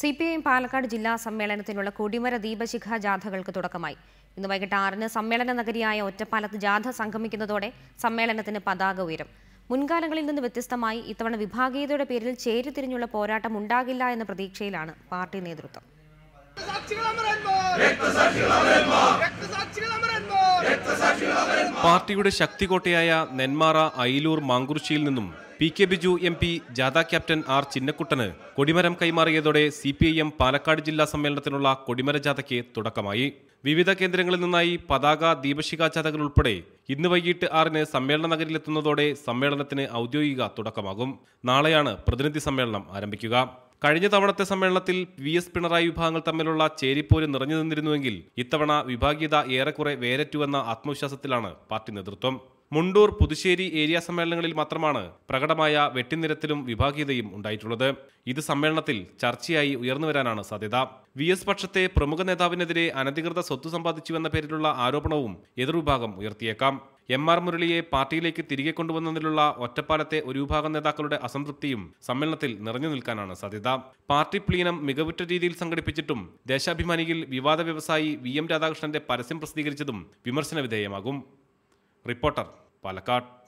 C P I Palakkad ജില്ലാ സമ്മേളനത്തിനുള്ള കൊടിമര ദീപശിഖ ജാഥകൾക്ക് തുടക്കമായി. ഇന്ന് വൈകിട്ട് ആറിന് സമ്മേളന നഗരിയായ ഒറ്റപ്പാലത്ത് ജാഥ സംഗമിക്കുന്നതോടെ സമ്മേളനത്തിന് പതാക ഉയരും. മുൻകാലങ്ങളിൽ നിന്ന് വ്യത്യസ്തമായി ഇത്തവണ വിഭാഗീയതയുടെ പേരിൽ ചേരിതിരിഞ്ഞുള്ള പോരാട്ടം ഉണ്ടാകില്ല എന്ന പ്രതീക്ഷയിലാണ് പാർട്ടി നേതൃത്വം. പാർട്ടിയുടെ ശക്തികോട്ടയായ നെന്മാറ അയിലൂർ മാങ്കുർച്ചിയിൽ നിന്നും P K Biju M P ജാഥ ക്യാപ്റ്റൻ ആർ ചിന്നക്കുട്ടന് കൊടിമരം കൈമാറിയതോടെ C P I M Palakkad ജില്ലാ സമ്മേളനത്തിനുള്ള കൊടിമര ജാഥയ്ക്ക് തുടക്കമായി. വിവിധ കേന്ദ്രങ്ങളിൽ നിന്നായി പതാക ദീപശിഖ ജാഥകൾ ഉൾപ്പെടെ ഇന്ന് വൈകിട്ട് ആറിന് സമ്മേളന നഗരിലെത്തുന്നതോടെ സമ്മേളനത്തിന് ഔദ്യോഗിക തുടക്കമാകും. നാളെയാണ് പ്രതിനിധി സമ്മേളനം ആരംഭിക്കുക. കഴിഞ്ഞ തവണത്തെ സമ്മേളനത്തിൽ വി എസ് പിണറായി വിഭാഗങ്ങൾ തമ്മിലുള്ള ചേരിപ്പോര് നിറഞ്ഞു നിന്നിരുന്നുവെങ്കിൽ ഇത്തവണ വിഭാഗീയത ഏറെക്കുറെ വേരറ്റുവെന്ന ആത്മവിശ്വാസത്തിലാണ് പാർട്ടി നേതൃത്വം. മുണ്ടൂർ പുതുശ്ശേരി ഏരിയ സമ്മേളനങ്ങളിൽ മാത്രമാണ് പ്രകടമായ വെട്ടിനിരത്തിലും വിഭാഗീയതയും ഉണ്ടായിട്ടുള്ളത്. ഇത് സമ്മേളനത്തിൽ ചർച്ചയായി ഉയർന്നുവരാനാണ് സാധ്യത. വി എസ് പക്ഷത്തെ പ്രമുഖ നേതാവിനെതിരെ അനധികൃത സ്വത്ത് സമ്പാദിച്ചുവെന്ന പേരിലുള്ള ആരോപണവും എതിർവിഭാഗം ഉയർത്തിയേക്കാം. എം ആർ മുരളിയെ പാർട്ടിയിലേക്ക് തിരികെ കൊണ്ടുവന്നതിലുള്ള ഒറ്റപ്പാലത്തെ ഒരു വിഭാഗം നേതാക്കളുടെ അസംതൃപ്തിയും സമ്മേളനത്തിൽ നിറഞ്ഞു നിൽക്കാനാണ് സാധ്യത. പാർട്ടി പ്ലീനം മികവുറ്റ രീതിയിൽ സംഘടിപ്പിച്ചിട്ടും ദേശാഭിമാനിയിൽ വിവാദ വ്യവസായി വി എം രാധാകൃഷ്ണന്റെ പരസ്യം പ്രസിദ്ധീകരിച്ചതും വിമർശന വിധേയമാകും. റിപ്പോർട്ടർ പാലക്കാട്.